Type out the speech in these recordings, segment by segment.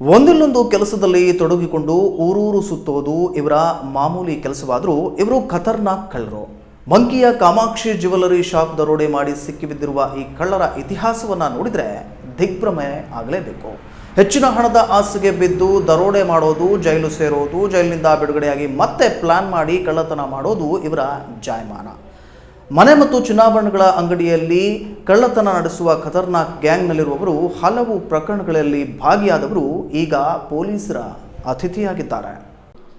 ಒಂದಿಲ್ಲೊಂದು ಕೆಲಸದಲ್ಲಿ ತೊಡಗಿಕೊಂಡು ಊರೂರು ಸುತ್ತೋದು ಇವರ ಮಾಮೂಲಿ ಕೆಲಸವಾದರೂ ಇವರು ಖತರ್ನಾಕ್ ಕಳ್ಳರು. ಮಂಕಿಯ ಕಾಮಾಕ್ಷಿ ಜ್ಯುವೆಲರಿ ಶಾಪ್ ದರೋಡೆ ಮಾಡಿ ಸಿಕ್ಕಿಬಿದ್ದಿರುವ ಈ ಕಳ್ಳರ ಇತಿಹಾಸವನ್ನ ನೋಡಿದರೆ ದಿಗ್ಭ್ರಮೆ ಆಗಲೇಬೇಕು. ಹೆಚ್ಚಿನ ಹಣದ ಆಸೆಗೆ ಬಿದ್ದು ದರೋಡೆ ಮಾಡೋದು, ಜೈಲು ಸೇರೋದು, ಜೈಲಿನಿಂದ ಬಿಡುಗಡೆಯಾಗಿ ಮತ್ತೆ ಪ್ಲಾನ್ ಮಾಡಿ ಕಳ್ಳತನ ಮಾಡೋದು ಇವರ ಜಾಯಮಾನ. ಮನೆ ಮತ್ತು ಚುನಾವಣೆಗಳ ಅಂಗಡಿಯಲ್ಲಿ ಕಳ್ಳತನ ನಡೆಸುವ ಖತರ್ನಾಕ್ ಗ್ಯಾಂಗ್ನಲ್ಲಿರುವವರು ಹಲವು ಪ್ರಕರಣಗಳಲ್ಲಿ ಭಾಗಿಯಾದವರು ಈಗ ಪೊಲೀಸರ ಅತಿಥಿಯಾಗಿದ್ದಾರೆ.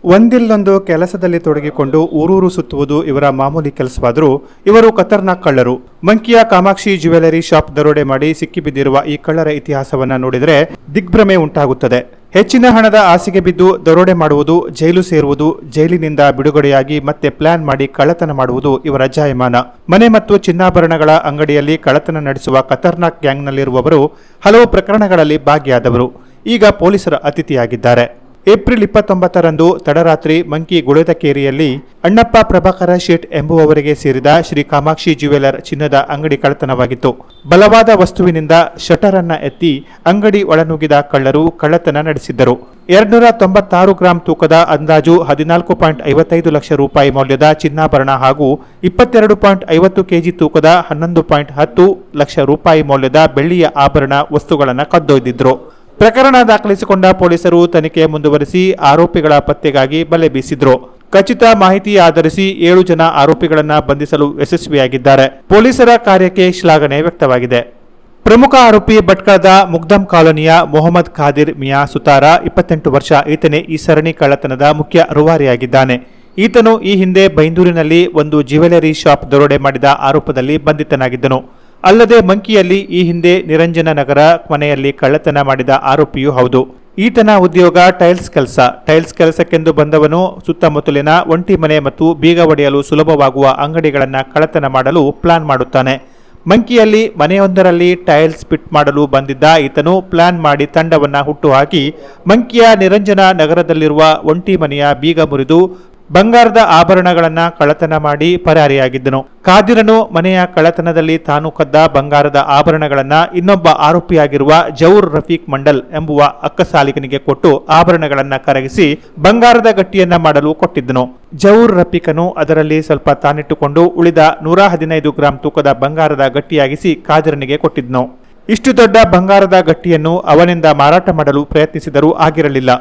ಒಂದಿಲ್ಲೊಂದು ಕೆಲಸದಲ್ಲಿ ತೊಡಗಿಕೊಂಡು ಊರೂರು ಸುತ್ತುವುದು ಇವರ ಮಾಮೂಲಿ ಕೆಲಸವಾದರೂ ಇವರು ಖತರ್ನಾಕ್ ಕಳ್ಳರು. ಮಂಕಿಯ ಕಾಮಾಕ್ಷಿ ಜ್ಯುವೆಲರಿ ಶಾಪ್ ದರೋಡೆ ಮಾಡಿ ಸಿಕ್ಕಿಬಿದ್ದಿರುವ ಈ ಕಳ್ಳರ ಇತಿಹಾಸವನ್ನ ನೋಡಿದರೆ ದಿಗ್ಭ್ರಮೆ ಉಂಟಾಗುತ್ತದೆ. ಹೆಚ್ಚಿನ ಹಣದ ಆಸೆಗೆ ಬಿದ್ದು ದರೋಡೆ ಮಾಡುವುದು, ಜೈಲು ಸೇರುವುದು, ಜೈಲಿನಿಂದ ಬಿಡುಗಡೆಯಾಗಿ ಮತ್ತೆ ಪ್ಲಾನ್ ಮಾಡಿ ಕಳ್ಳತನ ಮಾಡುವುದು ಇವರ ಜಾಯಮಾನ ಮನೆ ಮತ್ತು ಚಿನ್ನಾಭರಣಗಳ ಅಂಗಡಿಯಲ್ಲಿ ಕಳ್ಳತನ ನಡೆಸುವ ಖತರ್ನಾಕ್ ಗ್ಯಾಂಗ್ನಲ್ಲಿರುವವರು ಹಲವು ಪ್ರಕರಣಗಳಲ್ಲಿ ಭಾಗಿಯಾದವರು. ಈಗ ಪೊಲೀಸರ ಅತಿಥಿಯಾಗಿದ್ದಾರೆ. ಏಪ್ರಿಲ್ ಇಪ್ಪತ್ತೊಂಬತ್ತರಂದು ತಡರಾತ್ರಿ ಮಂಕಿ ಗುಳೆದಕೇರಿಯಲ್ಲಿ ಅಣ್ಣಪ್ಪ ಪ್ರಭಾಕರ ಶೇಟ್ ಎಂಬುವವರಿಗೆ ಸೇರಿದ ಶ್ರೀ ಕಾಮಾಕ್ಷಿ ಜ್ಯುವೆಲರ್ ಚಿನ್ನದ ಅಂಗಡಿ ಕಳ್ಳತನವಾಗಿತ್ತು. ಬಲವಾದ ವಸ್ತುವಿನಿಂದ ಶಟರ್ ಅನ್ನ ಎತ್ತಿ ಅಂಗಡಿ ಒಳನುಗಿದ ಕಳ್ಳರು ಕಳ್ಳತನ ನಡೆಸಿದ್ದರು. ಎರಡ್ನೂರ ತೊಂಬತ್ತಾರು ಗ್ರಾಂ ತೂಕದ ಅಂದಾಜು ಹದಿನಾಲ್ಕು ಪಾಯಿಂಟ್ ಐವತ್ತೈದು ಲಕ್ಷ ರೂಪಾಯಿ ಮೌಲ್ಯದ ಚಿನ್ನಾಭರಣ ಹಾಗೂ ಇಪ್ಪತ್ತೆರಡು ಪಾಯಿಂಟ್ ಐವತ್ತು ಕೆಜಿ ತೂಕದ ಹನ್ನೊಂದು ಪಾಯಿಂಟ್ ಹತ್ತು ಲಕ್ಷ ರೂಪಾಯಿ ಮೌಲ್ಯದ ಬೆಳ್ಳಿಯ ಆಭರಣ ವಸ್ತುಗಳನ್ನು ಕದ್ದೊಯ್ದಿದ್ರು. ಪ್ರಕರಣ ದಾಖಲಿಸಿಕೊಂಡ ಪೊಲೀಸರು ತನಿಖೆ ಮುಂದುವರೆಸಿ ಆರೋಪಿಗಳ ಪತ್ತೆಗಾಗಿ ಬಲೆ ಬೀಸಿದ್ರು. ಖಚಿತ ಮಾಹಿತಿ ಆಧರಿಸಿ ಏಳು ಜನ ಆರೋಪಿಗಳನ್ನು ಬಂಧಿಸಲು ಯಶಸ್ವಿಯಾಗಿದ್ದಾರೆ. ಪೊಲೀಸರ ಕಾರ್ಯಕ್ಕೆ ಶ್ಲಾಘನೆ ವ್ಯಕ್ತವಾಗಿದೆ. ಪ್ರಮುಖ ಆರೋಪಿ ಭಟ್ಕಳದ ಮುಗ್ದಂ ಕಾಲೋನಿಯ ಮೊಹಮ್ಮದ್ ಖಾದಿರ್ ಮಿಯಾ ಸುತಾರ, ಇಪ್ಪತ್ತೆಂಟು ವರ್ಷ, ಈತನೇ ಈ ಸರಣಿ ಕಳ್ಳತನದ ಮುಖ್ಯ ರುವಾರಿಯಾಗಿದ್ದಾನೆ. ಈತನು ಈ ಹಿಂದೆ ಬೈಂದೂರಿನಲ್ಲಿ ಒಂದು ಜ್ಯುವೆಲರಿ ಶಾಪ್ ದರೋಡೆ ಮಾಡಿದ ಆರೋಪದಲ್ಲಿ ಬಂಧಿತನಾಗಿದ್ದನು. ಅಲ್ಲದೆ ಮಂಕಿಯಲ್ಲಿ ಈ ಹಿಂದೆ ನಿರಂಜನ ನಗರ ಮನೆಯಲ್ಲಿ ಕಳ್ಳತನ ಮಾಡಿದ ಆರೋಪಿಯೂ ಹೌದು. ಈತನ ಉದ್ಯೋಗ ಟೈಲ್ಸ್ ಕೆಲಸ. ಟೈಲ್ಸ್ ಕೆಲಸಕ್ಕೆಂದು ಬಂದವನು ಸುತ್ತಮುತ್ತಲಿನ ಒಂಟಿ ಮನೆ ಮತ್ತು ಬೀಗ ಒಡೆಯಲು ಸುಲಭವಾಗುವ ಅಂಗಡಿಗಳನ್ನು ಕಳ್ಳತನ ಮಾಡಲು ಪ್ಲಾನ್ ಮಾಡುತ್ತಾನೆ. ಮಂಕಿಯಲ್ಲಿ ಮನೆಯೊಂದರಲ್ಲಿ ಟೈಲ್ಸ್ ಫಿಟ್ ಮಾಡಲು ಬಂದಿದ್ದ ಈತನು ಪ್ಲಾನ್ ಮಾಡಿ ತಂಡವನ್ನು ಹುಟ್ಟುಹಾಕಿ ಮಂಕಿಯ ನಿರಂಜನ ನಗರದಲ್ಲಿರುವ ಒಂಟಿ ಮನೆಯ ಬೀಗ ಮುರಿದು ಬಂಗಾರದ ಆಭರಣಗಳನ್ನು ಕಳ್ಳತನ ಮಾಡಿ ಪರಾರಿಯಾಗಿದ್ದನು. ಕಾದಿರನು ಮನೆಯ ಕಳ್ಳತನದಲ್ಲಿ ತಾನು ಕದ್ದ ಬಂಗಾರದ ಆಭರಣಗಳನ್ನು ಇನ್ನೊಬ್ಬ ಆರೋಪಿಯಾಗಿರುವ ಜೌರ್ ರಫೀಕ್ ಮಂಡಲ್ ಎಂಬುವ ಅಕ್ಕಸಾಲಿಗನಿಗೆ ಕೊಟ್ಟು ಆಭರಣಗಳನ್ನು ಕರಗಿಸಿ ಬಂಗಾರದ ಗಟ್ಟಿಯನ್ನ ಮಾಡಲು ಕೊಟ್ಟಿದ್ದನು. ಜೌರ್ ರಫೀಕನು ಅದರಲ್ಲಿ ಸ್ವಲ್ಪ ತಾನಿಟ್ಟುಕೊಂಡು ಉಳಿದ ನೂರ ಹದಿನೈದು ಗ್ರಾಂ ತೂಕದ ಬಂಗಾರದ ಗಟ್ಟಿಯಾಗಿಸಿ ಕಾದಿರನಿಗೆ ಕೊಟ್ಟಿದ್ದನು. ಇಷ್ಟು ದೊಡ್ಡ ಬಂಗಾರದ ಗಟ್ಟಿಯನ್ನು ಅವನಿಂದ ಮಾರಾಟ ಮಾಡಲು ಪ್ರಯತ್ನಿಸಿದರೂ ಆಗಿರಲಿಲ್ಲ.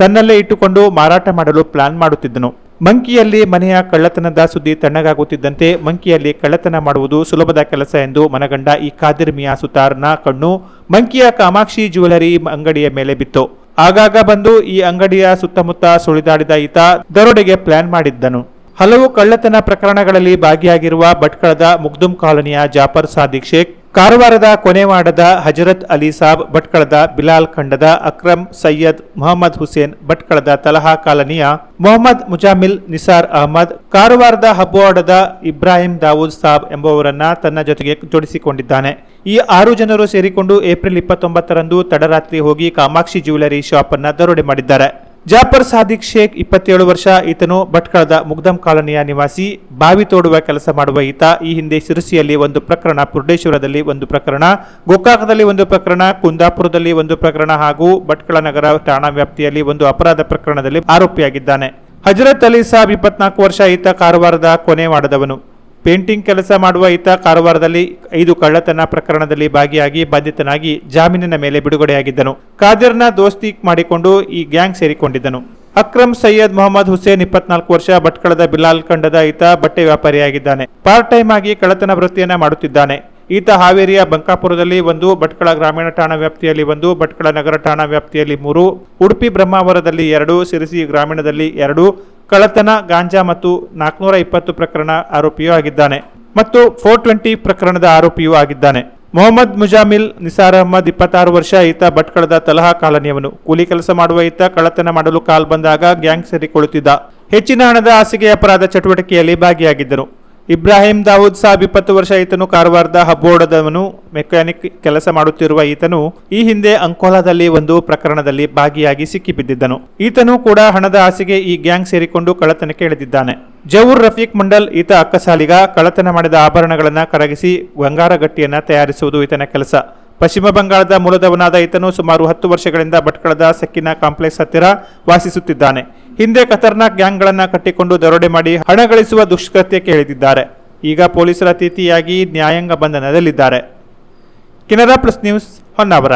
ತನ್ನಲ್ಲೇ ಇಟ್ಟುಕೊಂಡು ಮಾರಾಟ ಮಾಡಲು ಪ್ಲಾನ್ ಮಾಡುತ್ತಿದ್ದನು. ಮಂಕಿಯಲ್ಲಿ ಮನೆಯ ಕಳ್ಳತನದ ಸುದ್ದಿ ತಣ್ಣಗಾಗುತ್ತಿದ್ದಂತೆ ಮಂಕಿಯಲ್ಲಿ ಕಳ್ಳತನ ಮಾಡುವುದು ಸುಲಭದ ಕೆಲಸ ಎಂದು ಮನಗಂಡ ಈ ಖಾದಿರ್ ಮಿಯಾ ಸುತಾರ್ನ ಕಣ್ಣು ಮಂಕಿಯ ಕಾಮಾಕ್ಷಿ ಜ್ಯುವೆಲರಿ ಅಂಗಡಿಯ ಮೇಲೆ ಬಿತ್ತು. ಆಗಾಗ ಬಂದು ಈ ಅಂಗಡಿಯ ಸುತ್ತಮುತ್ತ ಸುಳಿದಾಡಿದ ಈತ ದರೋಡೆಗೆ ಪ್ಲಾನ್ ಮಾಡಿದ್ದನು. ಹಲವು ಕಳ್ಳತನ ಪ್ರಕರಣಗಳಲ್ಲಿ ಭಾಗಿಯಾಗಿರುವ ಭಟ್ಕಳದ ಮುಗ್ದುಂ ಕಾಲೋನಿಯ ಜಾಫರ್ ಸಾದಿಕ್ ಶೇಖ್ ಕಾರವಾರದ ಕೊನೆವಾಡದ ಹಜರತ್ ಅಲಿ ಸಾಬ್ ಭಟ್ಕಳದ ಬಿಲಾಲ್ ಖಂಡದ ಅಕ್ರಮ್ ಸೈಯದ್ ಮೊಹಮ್ಮದ್ ಹುಸೇನ್ ಭಟ್ಕಳದ ತಲಹಾ ಕಾಲನಿಯ ಮೊಹಮ್ಮದ್ ಮುಜಾಮಿಲ್ ನಿಸಾರ್ ಅಹಮದ್, ಕಾರವಾರದ ಹಬ್ಬವಾಡದ ಇಬ್ರಾಹಿಂ ದಾವೂದ್ ಸಾಬ್ ಎಂಬುವರನ್ನ ತನ್ನ ಜೊತೆಗೆ ಜೋಡಿಸಿಕೊಂಡಿದ್ದಾನೆ. ಈ ಆರು ಜನರು ಸೇರಿಕೊಂಡು ಏಪ್ರಿಲ್ ಇಪ್ಪತ್ತೊಂಬತ್ತರಂದು ತಡರಾತ್ರಿ ಹೋಗಿ ಕಾಮಾಕ್ಷಿ ಜ್ಯುವೆಲರಿ ಶಾಪ್ ಅನ್ನ ದರೋಡೆ ಮಾಡಿದ್ದಾರೆ. ಜಾಫರ್ ಸಾದಿಕ್ ಶೇಖ್ ಇಪ್ಪತ್ತೇಳು ವರ್ಷ, ಈತನು ಭಟ್ಕಳದ ಮುಗ್ದಂ ಕಾಲೋನಿಯ ನಿವಾಸಿ. ಬಾವಿ ತೋಡುವ ಕೆಲಸ ಮಾಡುವ ಈತ ಈ ಹಿಂದೆ ಸಿರಸಿಯಲ್ಲಿ ಒಂದು ಪ್ರಕರಣ, ಪುರುಡೇಶ್ವರದಲ್ಲಿ ಒಂದು ಪ್ರಕರಣ, ಗೋಕಾಕದಲ್ಲಿ ಒಂದು ಪ್ರಕರಣ, ಕುಂದಾಪುರದಲ್ಲಿ ಒಂದು ಪ್ರಕರಣ ಹಾಗೂ ಭಟ್ಕಳ ನಗರ ಠಾಣಾ ವ್ಯಾಪ್ತಿಯಲ್ಲಿ ಒಂದು ಅಪರಾಧ ಪ್ರಕರಣದಲ್ಲಿ ಆರೋಪಿಯಾಗಿದ್ದಾನೆ. ಹಜರತ್ ಅಲಿ ಸಾಬ್ ಇಪ್ಪತ್ನಾಲ್ಕು ವರ್ಷ ಈತ ಕಾರವಾರದ ಕೊನೆ ಮಾಡದವನು ಪೇಂಟಿಂಗ್ ಕೆಲಸ ಮಾಡುವ ಈತ ಕಾರವಾರದಲ್ಲಿ ಐದು ಕಳ್ಳತನ ಪ್ರಕರಣದಲ್ಲಿ ಭಾಗಿಯಾಗಿ ಬಂಧಿತನಾಗಿ ಜಾಮೀನಿನ ಮೇಲೆ ಬಿಡುಗಡೆಯಾಗಿದ್ದನು. ಕಾದಿರ್ನ ದೋಸ್ತಿ ಮಾಡಿಕೊಂಡು ಈ ಗ್ಯಾಂಗ್ ಸೇರಿಕೊಂಡಿದ್ದನು. ಅಕ್ರಮ್ ಸೈಯದ್ ಮೊಹಮ್ಮದ್ ಹುಸೇನ್ ಇಪ್ಪತ್ನಾಲ್ಕು ವರ್ಷ ಭಟ್ಕಳದ ಬಿಲಾಲ್ ಖಂಡದ ಈತ ಬಟ್ಟೆ ವ್ಯಾಪಾರಿಯಾಗಿದ್ದಾನೆ. ಪಾರ್ಟ್ ಟೈಮ್ ಆಗಿ ಕಳ್ಳತನ ವೃತ್ತಿಯನ್ನ ಮಾಡುತ್ತಿದ್ದಾನೆ. ಈತ ಹಾವೇರಿಯ ಬಂಕಾಪುರದಲ್ಲಿ ಒಂದು, ಭಟ್ಕಳ ಗ್ರಾಮೀಣ ಠಾಣಾ ವ್ಯಾಪ್ತಿಯಲ್ಲಿ ಒಂದು, ಭಟ್ಕಳ ನಗರ ಠಾಣಾ ವ್ಯಾಪ್ತಿಯಲ್ಲಿ ಮೂರು, ಉಡುಪಿ ಬ್ರಹ್ಮಾವರದಲ್ಲಿ ಎರಡು, ಸಿರಿಸಿ ಗ್ರಾಮೀಣದಲ್ಲಿ ಎರಡು ಕಳತನ ಗಾಂಜಾ ಮತ್ತು ನಾಲ್ಕುನೂರ ಇಪ್ಪತ್ತು ಪ್ರಕರಣ ಆರೋಪಿಯೂ ಆಗಿದ್ದಾನೆ ಮತ್ತು ಫೋರ್ ಟ್ವೆಂಟಿ ಪ್ರಕರಣದ ಆರೋಪಿಯೂ ಆಗಿದ್ದಾನೆ. ಮೊಹಮ್ಮದ್ ಮುಜಾಮಿಲ್ ನಿಸಾರ್ ಅಹಮದ್ ಇಪ್ಪತ್ತಾರು ವರ್ಷ, ಈತ ಭಟ್ಕಳದ ತಲಹಾ ಕಾಲನಿಯವನು. ಕೂಲಿ ಕೆಲಸ ಮಾಡುವ ಈತ ಕಳ್ಳತನ ಮಾಡಲು ಕಾಲ್ ಬಂದಾಗ ಗ್ಯಾಂಗ್ ಸೇರಿಕೊಳ್ಳುತ್ತಿದ್ದ. ಹೆಚ್ಚಿನ ಹಣದ ಹಾಸಿಗೆ ಅಪರಾಧ ಚಟುವಟಿಕೆಯಲ್ಲಿ ಭಾಗಿಯಾಗಿದ್ದನು ಇಬ್ರಾಹಿಂ ದಾವೂದ್ ಸಾಬ್ ಇಪ್ಪತ್ತು ವರ್ಷ ಈತನು ಕಾರವಾರದ ಹಬ್ಬೋಡದವನು ಮೆಕ್ಯಾನಿಕ್ ಕೆಲಸ ಮಾಡುತ್ತಿರುವ ಈತನು ಈ ಹಿಂದೆ ಅಂಕೋಲಾದಲ್ಲಿ ಒಂದು ಪ್ರಕರಣದಲ್ಲಿ ಭಾಗಿಯಾಗಿ ಸಿಕ್ಕಿಬಿದ್ದಿದ್ದನು. ಈತನು ಕೂಡ ಹಣದ ಆಸೆಗೆ ಈ ಗ್ಯಾಂಗ್ ಸೇರಿಕೊಂಡು ಕಳ್ಳತನಕ್ಕೆ ಇಳಿದಿದ್ದಾನೆ. ಜವೂರ್ ರಫೀಕ್ ಮಂಡಲ್ ಈತ ಅಕ್ಕಸಾಲಿಗ ಕಳ್ಳತನ ಮಾಡಿದ ಆಭರಣಗಳನ್ನು ಕರಗಿಸಿ ಬಂಗಾರ ಗಟ್ಟಿಯನ್ನ ತಯಾರಿಸುವುದು ಈತನ ಕೆಲಸ. ಪಶ್ಚಿಮ ಬಂಗಾಳದ ಮೂಲದವನಾದ ಈತನು ಸುಮಾರು ಹತ್ತು ವರ್ಷಗಳಿಂದ ಭಟ್ಕಳದ ಸಕ್ಕಿನ ಕಾಂಪ್ಲೆಕ್ಸ್ ಹತ್ತಿರ ವಾಸಿಸುತ್ತಿದ್ದಾನೆ. ಹಿಂದೆ ಖತರ್ನಾಕ್ ಗ್ಯಾಂಗ್ಗಳನ್ನು ಕಟ್ಟಿಕೊಂಡು ದರೋಡೆ ಮಾಡಿ ಹಣ ಗಳಿಸುವ ದುಷ್ಕೃತ್ಯಕ್ಕೆ ಇಳಿದಿದ್ದಾರೆ ಈಗ ಪೊಲೀಸರ ಅತಿಥಿಯಾಗಿ ನ್ಯಾಯಾಂಗ ಬಂಧನದಲ್ಲಿದ್ದಾರೆ. Canara plus news Honnavar.